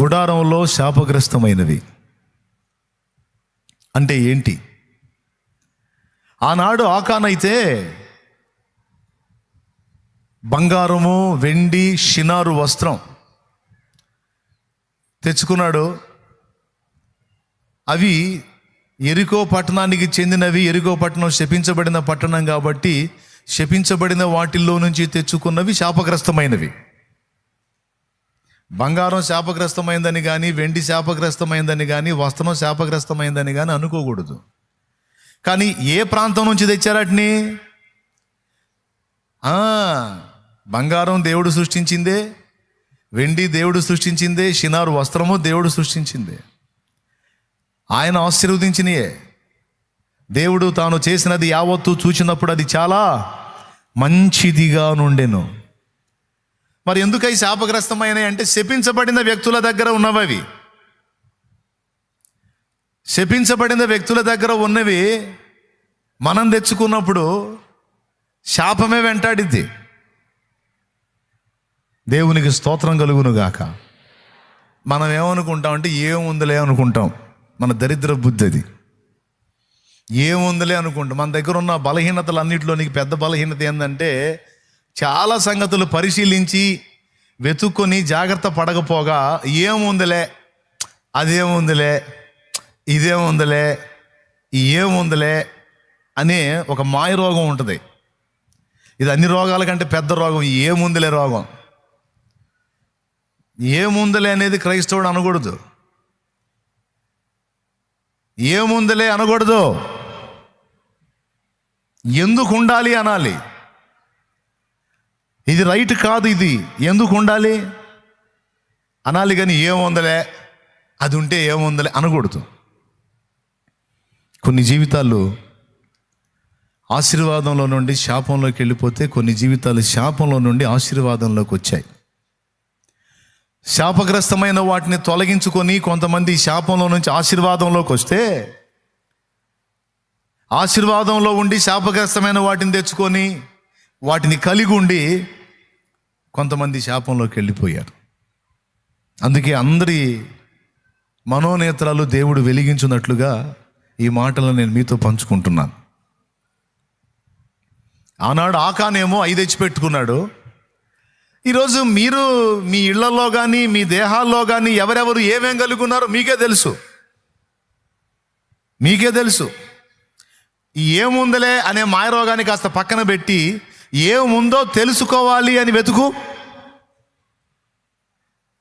గుడారంలో శాపగ్రస్తమైనవి. అంటే ఏంటి? ఆనాడు ఆకానైతే బంగారము వెండి షినారు వస్త్రం తెచ్చుకున్నాడు. అవి ఎరికో పట్టణానికి చెందినవి. ఎరికో పట్టణం శపించబడిన పట్టణం కాబట్టి శపించబడిన వాటిల్లో నుంచి తెచ్చుకున్నవి శాపగ్రస్తమైనవి. బంగారం శాపగ్రస్తమైందని కానీ వెండి శాపగ్రస్తమైందని కానీ వస్త్రం శాపగ్రస్తమైందని కానీ అనుకోకూడదు. కానీ ఏ ప్రాంతం నుంచి తెచ్చారటిని బంగారం దేవుడు సృష్టించిందే వెండి దేవుడు సృష్టించిందే షినారు వస్త్రము దేవుడు సృష్టించిందే. ఆయన ఆశీర్వదించినయే. దేవుడు తాను చేసినది యావత్తు చూచినప్పుడు అది చాలా మంచిదిగా నుండెను. మరి ఎందుకై శాపగ్రస్తమైనవి అంటే శపించబడిన వ్యక్తుల దగ్గర ఉన్నవి శపించబడిన వ్యక్తుల దగ్గర ఉన్నవి మనం తెచ్చుకున్నప్పుడు శాపమే వెంటాడిద్ది. దేవునికి స్తోత్రం కలుగును గాక మనం ఏమనుకుంటాం అంటే ఏముందిలే అనుకుంటాం. మన దరిద్ర బుద్ధి అది. ఏముందిలే అనుకుంటాం. మన దగ్గర ఉన్న బలహీనతలు అన్నింటిలో నీకు పెద్ద బలహీనత ఏంటంటే చాలా సంగతులు పరిశీలించి వెతుక్కొని జాగ్రత్త పడకపోగా ఏముందిలే అదేముందిలే ఇదేముందిలే ఏముందిలే అనే ఒక మాయ రోగం ఉంటుంది. ఇది అన్ని రోగాల కంటే పెద్ద రోగం ఏముందిలే రోగం. ఏముందిలే అనేది క్రైస్తవుడు అనకూడదు. ఏముందిలే అనకూడదు. ఎందుకు ఉండాలి అనాలి? ఇది రైట్ కాదు ఇది. ఎందుకు ఉండాలి? అనాలి కానీ ఏముందలే? అది ఉంటే ఏముందలే అనకూడదు. కొన్ని జీవితాలు ఆశీర్వాదంలో నుండి శాపంలోకి వెళ్ళిపోతే కొన్ని జీవితాలు శాపంలో నుండి ఆశీర్వాదంలోకి వచ్చాయి. శాపగ్రస్తమైన వాటిని తొలగించుకొని కొంతమంది శాపంలో నుంచి ఆశీర్వాదంలోకి వస్తే ఆశీర్వాదంలో ఉండి శాపగ్రస్తమైన వాటిని తెచ్చుకొని వాటిని కలిగి ఉండి కొంతమంది శాపంలోకి వెళ్ళిపోయారు. అందుకే అందరి మనోనేత్రాలు దేవుడు వెలిగించున్నట్లుగా ఈ మాటలను నేను మీతో పంచుకుంటున్నాను. ఆనాడు ఆకానేమో ఐదు తెచ్చి పెట్టుకున్నాడు. ఈరోజు మీరు మీ ఇళ్ళలో కానీ మీ దేహాల్లో కానీ ఎవరెవరు ఏమేం కలిగి ఉన్నారో మీకే తెలుసు. మీకే తెలుసు. ఏముందలే అనే మాయరోగాన్ని కాస్త పక్కన పెట్టి ఏముందో తెలుసుకోవాలి అని వెతుకు.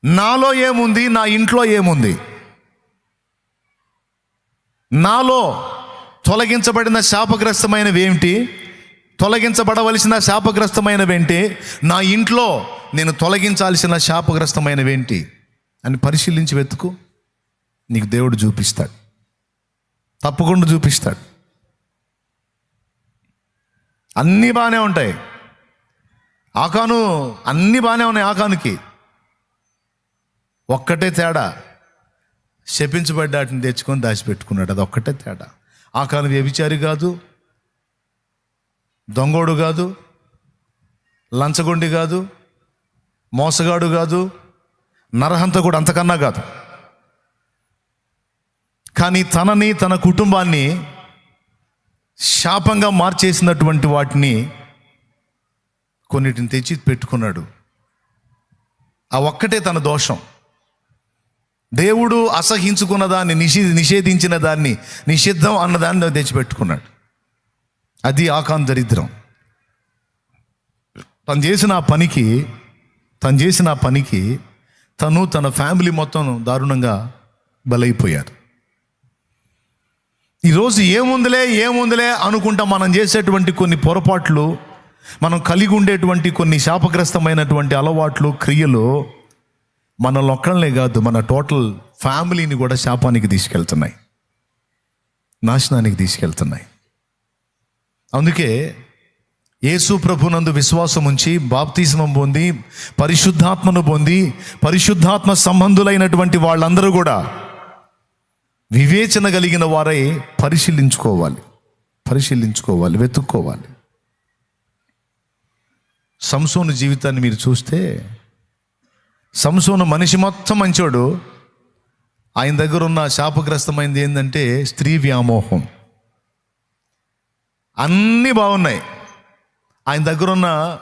నాలో ఏముంది? నా ఇంట్లో ఏముంది? నాలో తొలగించబడిన శాపగ్రస్తమైనవి ఏమిటి? తొలగించబడవలసిన శాపగ్రస్తమైనవేంటి నా ఇంట్లో నేను తొలగించాల్సిన శాపగ్రస్తమైనవేంటి అని పరిశీలించి వెతుకు. నీకు దేవుడు చూపిస్తాడు. తప్పకుండా చూపిస్తాడు. అన్నీ బాగానే ఉంటాయి. ఆకాను అన్నీ బాగానే ఉన్నాయి ఆకానుకి. ఒక్కటే తేడా. శపించబడ్డాటిని తెచ్చుకొని దాచిపెట్టుకున్నాడు. అది ఒక్కటే తేడా. ఆకాను వ్యభిచారి కాదు. దొంగోడు కాదు. లంచగొండి కాదు. మోసగాడు కాదు. నరహంతకుడు అంతకన్నా కాదు. కానీ తనని తన కుటుంబాన్ని శాపంగా మార్చేసినటువంటి వాటిని కొన్నిటిని తెచ్చి పెట్టుకున్నాడు. ఆ ఒక్కటే తన దోషం. దేవుడు అసహించుకున్న దాన్ని నిషే నిషేధించిన దాన్ని నిషిద్ధం అన్నదాన్ని తెచ్చిపెట్టుకున్నాడు అది ఆకాం దరిద్రం. తను చేసిన ఆ పనికి తను చేసిన ఆ పనికి తను తన ఫ్యామిలీ మొత్తం దారుణంగా బలైపోయారు. ఈరోజు ఏముందిలే ఏముందిలే అనుకుంటా మనం చేసేటువంటి కొన్ని పొరపాట్లు మనం కలిగి ఉండేటువంటి కొన్ని శాపగ్రస్తమైనటువంటి అలవాట్లు క్రియలు మన ఒక్కళ్ళనే కాదు మన టోటల్ ఫ్యామిలీని కూడా శాపానికి తీసుకెళ్తున్నాయి. నాశనానికి తీసుకెళ్తున్నాయి. అందుకే యేసు ప్రభునందు విశ్వాసం ఉంచి బాప్తిస్మం పొంది పరిశుద్ధాత్మను పొంది పరిశుద్ధాత్మ సంబంధులైనటువంటి వాళ్ళందరూ కూడా వివేచన కలిగిన వారై పరిశీలించుకోవాలి. పరిశీలించుకోవాలి వెతుక్కోవాలి. సంసోను జీవితాన్ని మీరు చూస్తే సంసోను మనిషి మొత్తం మంచోడు. ఆయన దగ్గర ఉన్న శాపగ్రస్తమైంది ఏంటంటే స్త్రీ వ్యామోహం. అన్నీ బాగున్నాయి. ఆయన దగ్గరున్న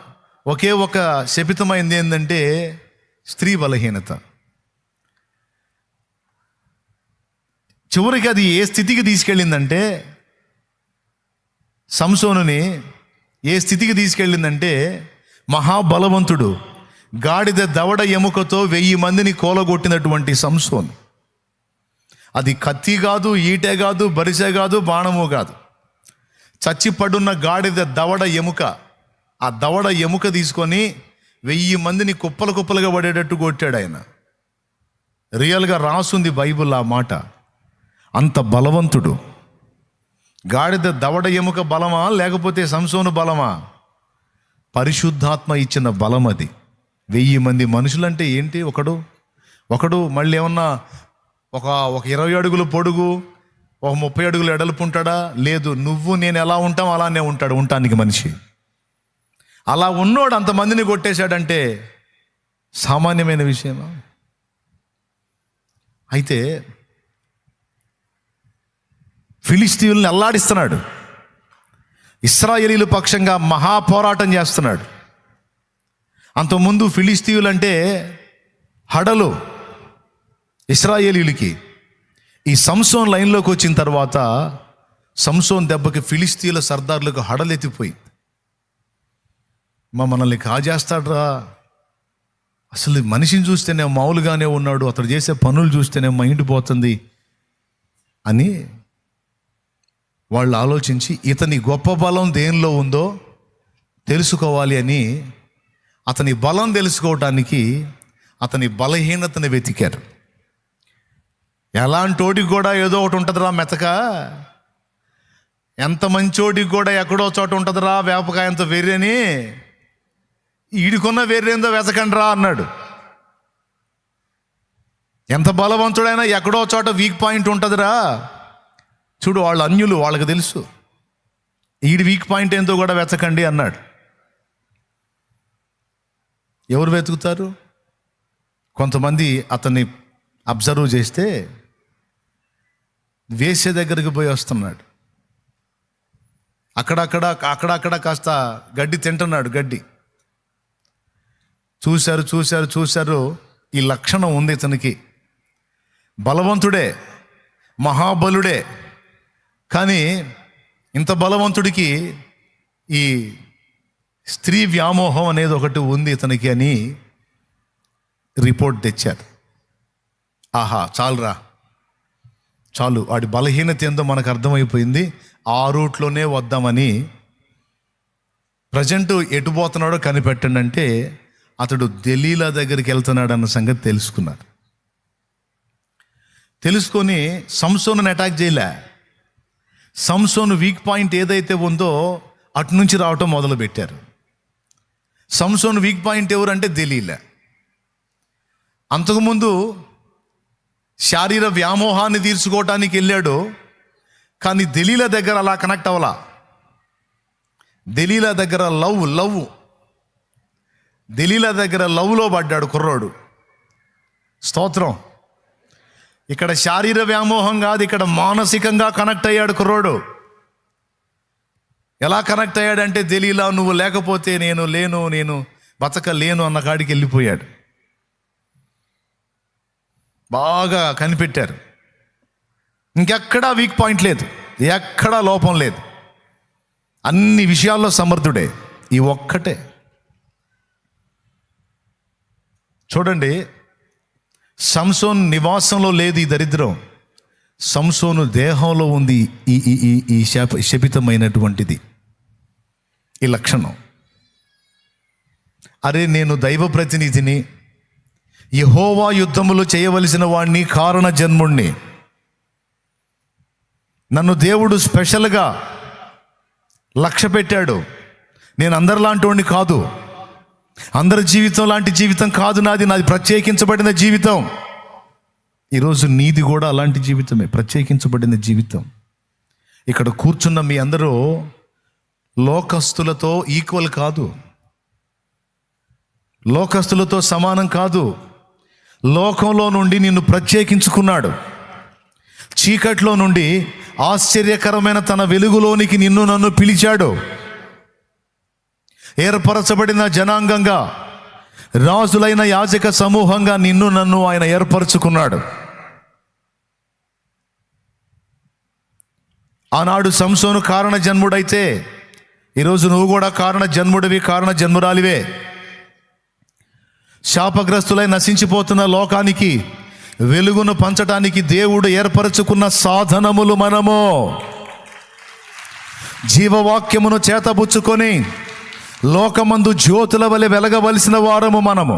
ఒకే ఒక శపితమైంది ఏంటంటే స్త్రీ బలహీనత. చివరికి అది ఏ స్థితికి తీసుకెళ్ళిందంటే సంసోనుని ఏ స్థితికి తీసుకెళ్ళిందంటే మహాబలవంతుడు గాడిద దవడ ఎముకతో వెయ్యి మందిని కోలగొట్టినటువంటి సంసోన్. అది కత్తి కాదు ఈటే కాదు బరిసె కాదు బాణము కాదు. చచ్చిపడున్న గాడిద దవడ ఎముక ఆ దవడ ఎముక తీసుకొని వెయ్యి మందిని కుప్పలు కుప్పలుగా పడేటట్టు కొట్టాడు ఆయన. రియల్గా రాసుంది బైబిల్ ఆ మాట. అంత బలవంతుడు. గాడిద దవడ ఎముక బలమా లేకపోతే సంసోను బలమా? పరిశుద్ధాత్మ ఇచ్చిన బలం అది. వెయ్యి మంది మనుషులంటే ఏంటి ఒకడు? ఒకడు మళ్ళీ ఏమన్నా ఒక ఒక ఇరవై అడుగులు పొడుగు ఒక ముప్పై అడుగులు ఎడలుపు ఉంటాడా లేదు నువ్వు నేను ఎలా ఉంటాం అలానే ఉంటాడు ఉంటానికి మనిషి. అలా ఉన్నోడు అంతమందిని కొట్టేశాడంటే సామాన్యమైన విషయమా? అయితే ఫిలిస్తీన్లను అల్లాడిస్తున్నాడు. ఇస్రాయేలీల పక్షంగా మహాపోరాటం చేస్తున్నాడు. అంతకుముందు ఫిలిస్తీయులు అంటే హడలు ఇస్రాయేలీలకి. ఈ సంసోన్ లైన్లోకి వచ్చిన తర్వాత సంసోన్ దెబ్బకి ఫిలిస్తీన్ల సర్దార్లకు హడలెత్తిపోయి మా మనల్ని కాజేస్తాడ్రా. అసలు మనిషిని చూస్తేనే మామూలుగానే ఉన్నాడు. అతడు చేసే పనులు చూస్తేనే మైండ్ పోతుంది అని వాళ్ళు ఆలోచించి ఇతని గొప్ప బలం దేనిలో ఉందో తెలుసుకోవాలి అని అతని బలం తెలుసుకోవటానికి అతని బలహీనతను వెతికారు. ఎలాంటోడికి కూడా ఏదో ఒకటి ఉంటుందిరా మెతక. ఎంత మంచోడికి కూడా ఎక్కడో చోట ఉంటుందిరా వేపకాయంత వెర్రని. వేరేందో వెర్రేందో వెతకండిరా అన్నాడు. ఎంత బలవంతుడైనా ఎక్కడో చోట వీక్ పాయింట్ ఉంటుందిరా. చూడు వాళ్ళు అన్యులు వాళ్ళకి తెలుసు. ఈడి వీక్ పాయింట్ ఏందో కూడా వెతకండి అన్నాడు. ఎవరు వెతుకుతారు? కొంతమంది అతన్ని అబ్జర్వ్ చేస్తే వేసే దగ్గరికి పోయి వస్తున్నాడు. అక్కడక్కడ అక్కడక్కడ కాస్త గడ్డి తింటున్నాడు గడ్డి. చూశారు చూశారు చూశారు ఈ లక్షణం ఉంది ఇతనికి. బలవంతుడే మహాబలుడే. కానీ ఇంత బలవంతుడికి ఈ స్త్రీ వ్యామోహం అనేది ఒకటి ఉంది ఇతనికి అని రిపోర్ట్ తెచ్చారు. ఆహా చాలురా. చాలు వాడి బలహీనత ఏందో మనకు అర్థమైపోయింది. ఆ రూట్లోనే వద్దామని ప్రజెంట్ ఎటు పోతున్నాడో కనిపెట్టండి అంటే అతడు దలీలా దగ్గరికి వెళ్తున్నాడు అన్న సంగతి తెలుసుకున్నారు. తెలుసుకొని సంసోను అటాక్ చేయలే. సంసోను వీక్ పాయింట్ ఏదైతే ఉందో అటు నుంచి రావటం మొదలు పెట్టారు సంసోను వీక్ పాయింట్ ఎవరంటే తెలియలే అంతకుముందు శారీర వ్యామోహాన్ని తీర్చుకోవటానికి వెళ్ళాడు కానీ దలీల దగ్గర అలా కనెక్ట్ అవ్వలా. దలీల దగ్గర లవ్ లవ్. దలీల దగ్గర లవ్లో పడ్డాడు కుర్రోడు. స్తోత్రం. ఇక్కడ శారీర వ్యామోహం కాదు ఇక్కడ మానసికంగా కనెక్ట్ అయ్యాడు కుర్రోడు. ఎలా కనెక్ట్ అయ్యాడంటే తెలియలా నువ్వు లేకపోతే నేను లేను నేను బతకలేను అన్న కాడికి వెళ్ళిపోయాడు. బాగా కనిపెట్టారు. ఇంకెక్కడా వీక్ పాయింట్ లేదు ఎక్కడా లోపం లేదు. అన్ని విషయాల్లో సమర్థుడే ఈ ఒక్కటే. చూడండి సంసోన్ నివాసంలో లేదు ఈ దరిద్రం. సంసోను దేహంలో ఉంది ఈ ఈ ఈ ఈ శాప శపితమైనటువంటిది. ఈ లక్షణం. అరే నేను దైవ ప్రతినిధిని. యహోవా యుద్ధములు చేయవలసిన వాడిని కారణ జన్ముణ్ణి. నన్ను దేవుడు స్పెషల్గా లక్ష్య పెట్టాడు. నేను అందరిలాంటి వాడిని కాదు. అందరి జీవితం లాంటి జీవితం కాదు నాది నాది ప్రత్యేకించబడిన జీవితం. ఈరోజు నీది కూడా అలాంటి జీవితమే ప్రత్యేకించబడిన జీవితం. ఇక్కడ కూర్చున్న మీ అందరూ లోకస్తులతో ఈక్వల్ కాదు. లోకస్తులతో సమానం కాదు. లోకంలో నుండి నిన్ను ప్రత్యేకించుకున్నాడు. చీకట్లో నుండి ఆశ్చర్యకరమైన తన వెలుగులోనికి నిన్ను నన్ను పిలిచాడు. ఏర్పరచబడిన జనాంగంగా రాజులైన యాజక సమూహంగా నిన్ను నన్ను ఆయన ఏర్పరచుకున్నాడు. ఆనాడు సంసోను కారణ జన్ముడైతే ఈరోజు నువ్వు కూడా కారణ జన్ముడివి కారణ జన్మురాలివే. శాపగ్రస్తులై నశించిపోతున్న లోకానికి వెలుగును పంచటానికి దేవుడు ఏర్పరచుకున్న సాధనములు మనము. జీవవాక్యమును చేతబుచ్చుకొని లోకమందు జ్యోతుల వలె వెలగవలసిన వారము మనము.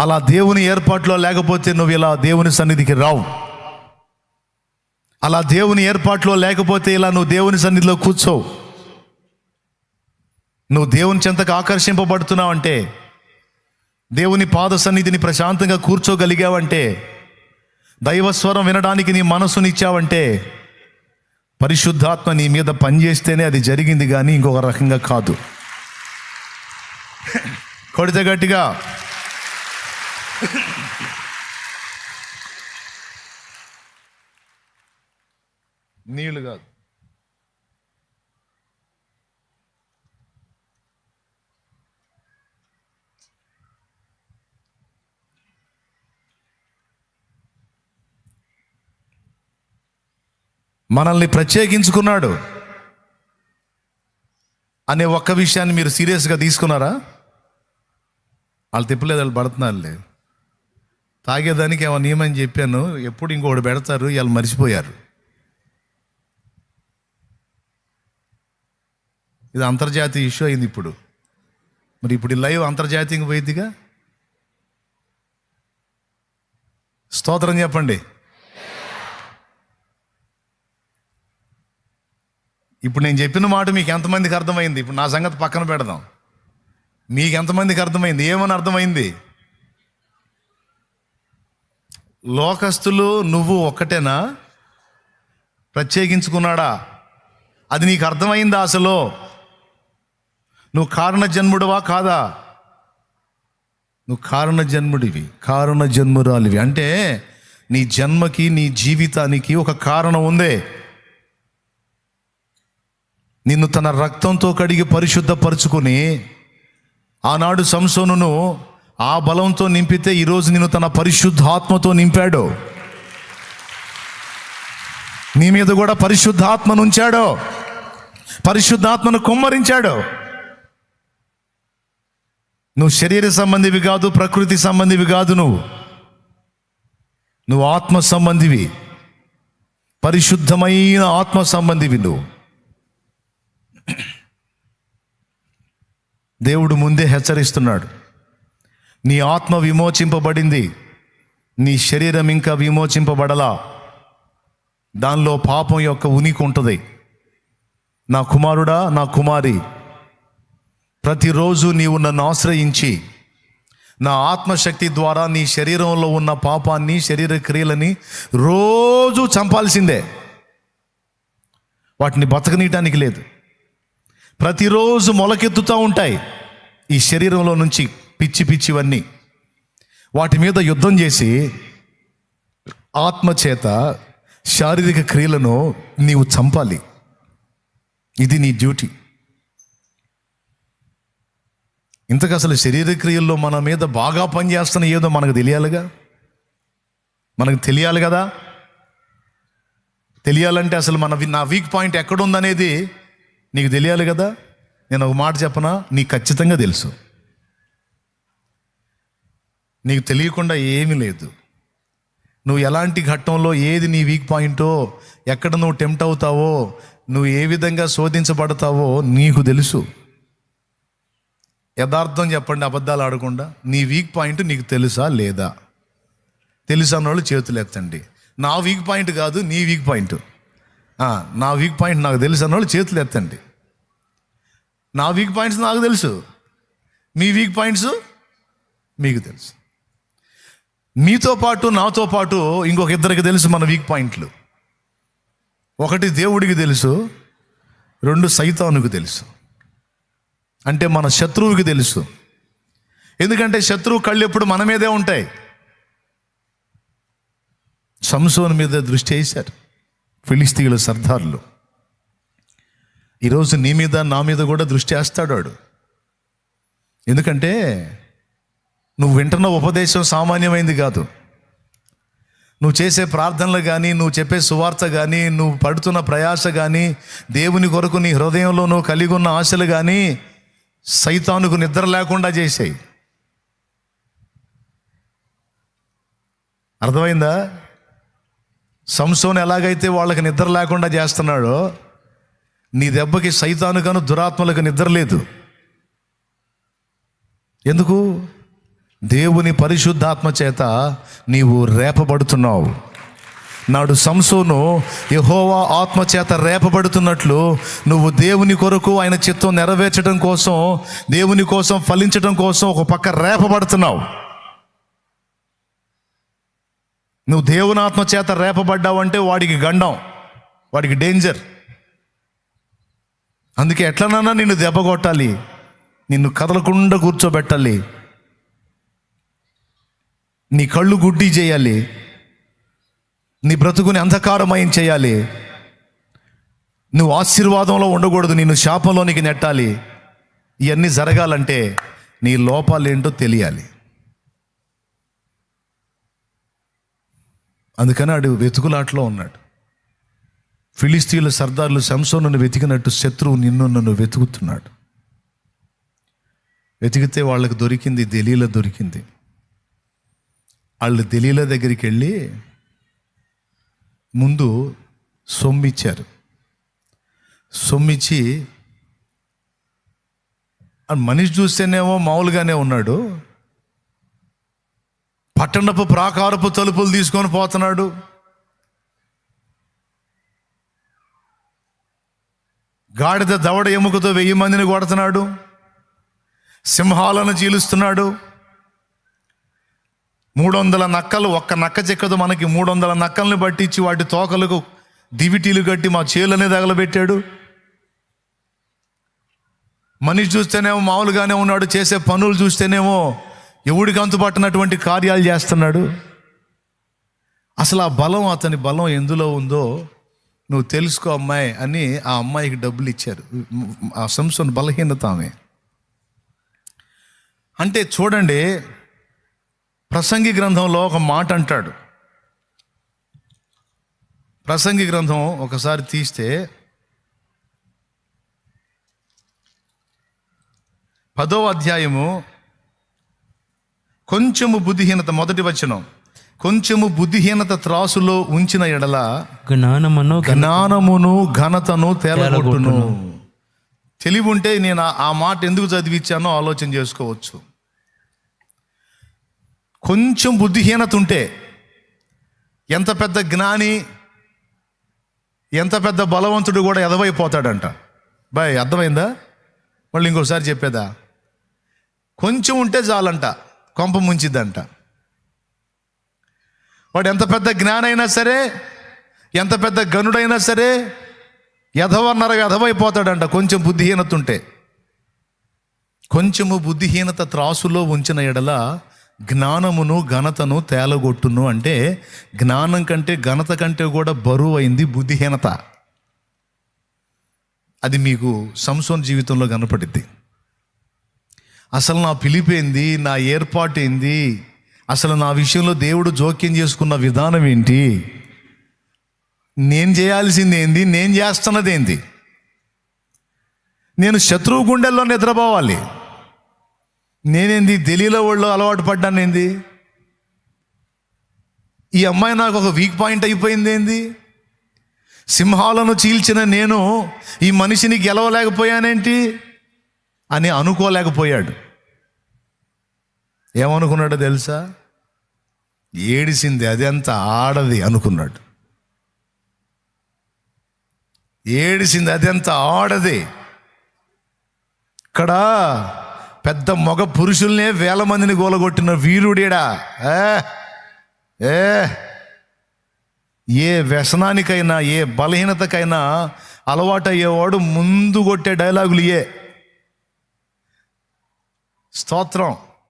అలా దేవుని ఏర్పాట్లో లేకపోతే నువ్వు ఇలా దేవుని సన్నిధికి రావు. అలా దేవుని ఏర్పాట్లో లేకపోతే ఇలా నువ్వు దేవుని సన్నిధిలో కూర్చోవు. నువ్వు దేవుని చెంతకు ఆకర్షింపబడుతున్నావు అంటే దేవుని పాద సన్నిధిని ప్రశాంతంగా కూర్చోగలిగావంటే దైవస్వరం వినడానికి నీ మనసునిచ్చావంటే పరిశుద్ధాత్మ నీ మీద పనిచేస్తేనే అది జరిగింది కానీ ఇంకొక రకంగా కాదు. కొడితే గట్టిగా. నీళ్ళు కాదు. మనల్ని ప్రత్యేకించుకున్నాడు. అనే ఒక్క విషయాన్ని మీరు సీరియస్గా తీసుకున్నారా? వాళ్ళు తిప్పలేదు వాళ్ళు పడుతున్నారులే. తాగేదానికి ఏమో నియమని చెప్పాను ఎప్పుడు ఇంకోటి పెడతారు వాళ్ళు మర్చిపోయారు. ఇది అంతర్జాతీయ ఇష్యూ అయింది ఇప్పుడు. మరి ఇప్పుడు ఈ లైవ్ అంతర్జాతీయంగా పోయిద్దిగా? స్తోత్రం చెప్పండి. ఇప్పుడు నేను చెప్పిన మాట మీకు ఎంతమందికి అర్థమైంది? ఇప్పుడు నా సంగతి పక్కన పెడదాం. మీకు ఎంతమందికి అర్థమైంది? ఏమని అర్థమైంది? లోకస్తులు నువ్వు ఒక్కటేనా? ప్రత్యేకించుకున్నాడా? అది నీకు అర్థమైందా అసలు? నువ్వు కారణ జన్ముడువా కాదా? నువ్వు కారణ జన్ముడివి కారణ జన్మురాలివి అంటే నీ జన్మకి నీ జీవితానికి ఒక కారణం ఉందే. నిన్ను తన రక్తంతో కడిగి పరిశుద్ధపరుచుకుని ఆనాడు సంసోనును ఆ బలంతో నింపితే ఈరోజు నిన్ను తన పరిశుద్ధాత్మతో నింపాడు. నీ మీద కూడా పరిశుద్ధాత్మను ఉంచాడో. పరిశుద్ధాత్మను కుమ్మరించాడు. నువ్వు శరీర సంబంధివి కాదు ప్రకృతి సంబంధివి కాదు నువ్వు. నువ్వు ఆత్మ సంబంధివి. పరిశుద్ధమైన ఆత్మ సంబంధివి నువ్వు. దేవుడు ముందే హెచ్చరిస్తున్నాడు. నీ ఆత్మ విమోచింపబడింది. నీ శరీరం ఇంకా విమోచింపబడలా. దానిలో పాపం యొక్క ఉనికి ఉంటుంది నా కుమారుడా నా కుమారి ప్రతిరోజు నీవు నన్ను ఆశ్రయించి నా ఆత్మశక్తి ద్వారా నీ శరీరంలో ఉన్న పాపాన్ని శరీర క్రియలని రోజు చంపాల్సిందే. వాటిని బతకనీయటానికి లేదు. ప్రతిరోజు మొలకెత్తుతూ ఉంటాయి. ఈ శరీరంలో నుంచి పిచ్చి పిచ్చివన్నీ. వాటి మీద యుద్ధం చేసి ఆత్మ చేత శారీరక క్రియలను నీవు చంపాలి. ఇది నీ డ్యూటీ. ఇంతకు అసలు శరీర క్రియల్లో మన మీద బాగా పనిచేస్తున్న ఏదో మనకు తెలియాలిగా? మనకు తెలియాలి కదా? తెలియాలంటే అసలు మన నా వీక్ పాయింట్ ఎక్కడుందనేది నీకు తెలియాలి కదా? నేను ఒక మాట చెప్పనా? నీకు ఖచ్చితంగా తెలుసు. నీకు తెలియకుండా ఏమీ లేదు. నువ్వు ఎలాంటి ఘట్టంలో ఏది నీ వీక్ పాయింటో ఎక్కడ నువ్వు టెంప్ట్ అవుతావో నువ్వు ఏ విధంగా శోధించబడతావో నీకు తెలుసు. యథార్థం చెప్పండి అబద్ధాలు ఆడకుండా నీ వీక్ పాయింట్ నీకు తెలుసా లేదా? తెలుసా అన్నోళ్ళు చేతులు ఎత్తండి. నా వీక్ పాయింట్ కాదు నీ వీక్ పాయింట్ నా వీక్ పాయింట్ నాకు తెలుసు అన్నోళ్ళు చేతులు ఎత్తండి. నా వీక్ పాయింట్స్ నాకు తెలుసు. మీ వీక్ పాయింట్స్ మీకు తెలుసు. మీతో పాటు నాతో పాటు ఇంకొక ఇద్దరికి తెలుసు మన వీక్ పాయింట్లు ఒకటి దేవుడికి తెలుసు రెండు సైతానుకు తెలుసు. అంటే మన శత్రువుకి తెలుసు. ఎందుకంటే శత్రువు కళ్ళు ఎప్పుడు మన మీదే ఉంటాయి. సంసోన్ మీద దృష్టి వేశారు. ఫిలిస్తీన్ల సర్దార్లు. ఈరోజు నీ మీద నా మీద కూడా దృష్టి వేస్తాడు వాడు. ఎందుకంటే నువ్వు వింటున్న ఉపదేశం సామాన్యమైంది కాదు. నువ్వు చేసే ప్రార్థనలు కానీ నువ్వు చెప్పే సువార్త కానీ నువ్వు పడుతున్న ప్రయాస కానీ దేవుని కొరకు నీ హృదయంలో నువ్వు కలిగి ఉన్న ఆశలు కానీ సైతానుకు నిద్ర లేకుండా చేసాయి. అర్థమైందా? సంసోన్ ఎలాగైతే వాళ్ళకి నిద్ర లేకుండా చేస్తున్నాడో నీ దెబ్బకి సైతానుగాను దురాత్మలకు నిద్ర లేదు. ఎందుకు? దేవుని పరిశుద్ధాత్మ చేత నీవు రేపబడుతున్నావు. నాడు సంసోను యహోవా ఆత్మ చేత రేపబడుతున్నట్లు నువ్వు దేవుని కొరకు ఆయన చిత్తం నెరవేర్చడం కోసం దేవుని కోసం ఫలించడం కోసం ఒక పక్క రేపబడుతున్నావు. నువ్వు దేవునాత్మ చేత రేపబడ్డావంటే వాడికి గండం వాడికి డేంజర్ అందుకే ఎట్లనన్నా నిన్ను దెబ్బ కొట్టాలి నిన్ను కదలకుండా కూర్చోబెట్టాలి నీ కళ్ళు గుడ్డి చేయాలి నీ బ్రతుకుని అంధకారమయం చేయాలి. నువ్వు ఆశీర్వాదంలో ఉండకూడదు నిన్ను శాపంలోనికి నెట్టాలి. ఇవన్నీ జరగాలంటే నీ లోపాలేంటో తెలియాలి. అందుకని ఆడు వెతుకులాట్లో ఉన్నాడు. ఫిలిస్తీన్ల సర్దార్లు శంసోను వెతికినట్టు శత్రువు నిన్ను నన్ను వెతుకుతున్నాడు. వెతికితే వాళ్ళకి దొరికింది దెలీల దొరికింది. వాళ్ళు దెలీల దగ్గరికి వెళ్ళి ముందు సొమ్మిచ్చారు. సొమ్మిచ్చి ఆ మనిషి చూస్తేనేమో మామూలుగానే ఉన్నాడు. పట్టణపు ప్రాకారపు తలుపులు తీసుకొని పోతున్నాడు. గాడిద దవడ ఎముకతో వెయ్యి మందిని కొడుతున్నాడు. సింహాలను చీలుస్తున్నాడు. మూడు వందల నక్కలు ఒక్క నక్క చెక్కదు మనకి మూడు వందల నక్కల్ని పట్టించి వాటి తోకలకు దివిటీలు కట్టి మా చేలనే తగలబెట్టాడు. మనిషి చూస్తేనేమో మామూలుగానే ఉన్నాడు చేసే పనులు చూస్తేనేమో ఎవడికి అంతుపట్టినటువంటి కార్యాలు చేస్తున్నాడు? అసలు ఆ బలం అతని బలం ఎందులో ఉందో నువ్వు తెలుసుకో అమ్మాయి అని ఆ అమ్మాయికి డబ్బులు ఇచ్చారు. ఆ సంస్థ బలహీనత ఆమె. అంటే చూడండి ప్రసంగి గ్రంథంలో ఒక మాట అంటాడు. ప్రసంగి గ్రంథం ఒకసారి తీస్తే పదో అధ్యాయము కొంచెము బుద్ధిహీనత మొదటి వచనం. కొంచెము బుద్ధిహీనత త్రాసులో ఉంచిన ఎడల జ్ఞానమును జ్ఞానమును ఘనతను తేలగొట్టును. తెలివి ఉంటే నేను ఆ- మాట ఎందుకు చదివించానో ఆలోచన చేసుకోవచ్చు. కొంచెం బుద్ధిహీనత ఉంటే ఎంత పెద్ద జ్ఞాని ఎంత పెద్ద బలవంతుడు కూడా ఎదవైపోతాడంట. బాయ్ అర్థమైందా? మళ్ళీ ఇంకోసారి చెప్పేదా? కొంచెం ఉంటే చాలంట. కొంప ముంచిద్దంట. వాడు ఎంత పెద్ద జ్ఞానైనా సరే ఎంత పెద్ద గనుడైనా సరే ఎదవన్నరగా ఎదవైపోతాడంట కొంచెం బుద్ధిహీనత ఉంటే కొంచెము బుద్ధిహీనత త్రాసులో ఉంచిన ఎడల జ్ఞానమును ఘనతను తేలగొట్టును అంటే జ్ఞానం కంటే ఘనత కంటే కూడా బరువు అయింది బుద్ధిహీనత. అది మీకు సంసోన్ జీవితంలో కనపడిద్ది. అసలు నా పిలిపేంది? నా ఏర్పాటు ఏంది అసలు నా విషయంలో దేవుడు జోక్యం చేసుకున్న విధానం ఏంటి? నేను చేయాల్సింది ఏంది నేను చేస్తున్నది ఏంది నేను శత్రువు గుండెల్లో నిద్రపోవాలి. నేనేంది? ఢిల్లీలో వాళ్ళు అలవాటు పడ్డాను ఏంది? ఈ అమ్మాయి నాకు ఒక వీక్ పాయింట్ అయిపోయింది ఏంది? సింహాలను చీల్చిన నేను ఈ మనిషిని గెలవలేకపోయానేంటి? అని అనుకోలేకపోయాడు. ఏమనుకున్నాడో తెలుసా? ఏడిసింది అదెంత ఆడది అనుకున్నాడు. ఏడిసింది అదెంత ఆడది. ఇక్కడ పెద్ద మగ పురుషుల్నే వేల మందిని గోలగొట్టిన వీరుడేడా? ఏ? ఏ? ఏ వ్యసనానికైనా ఏ బలహీనతకైనా అలవాటయ్యేవాడు ముందు కొట్టే డైలాగులు ఏ స్తోత్రం.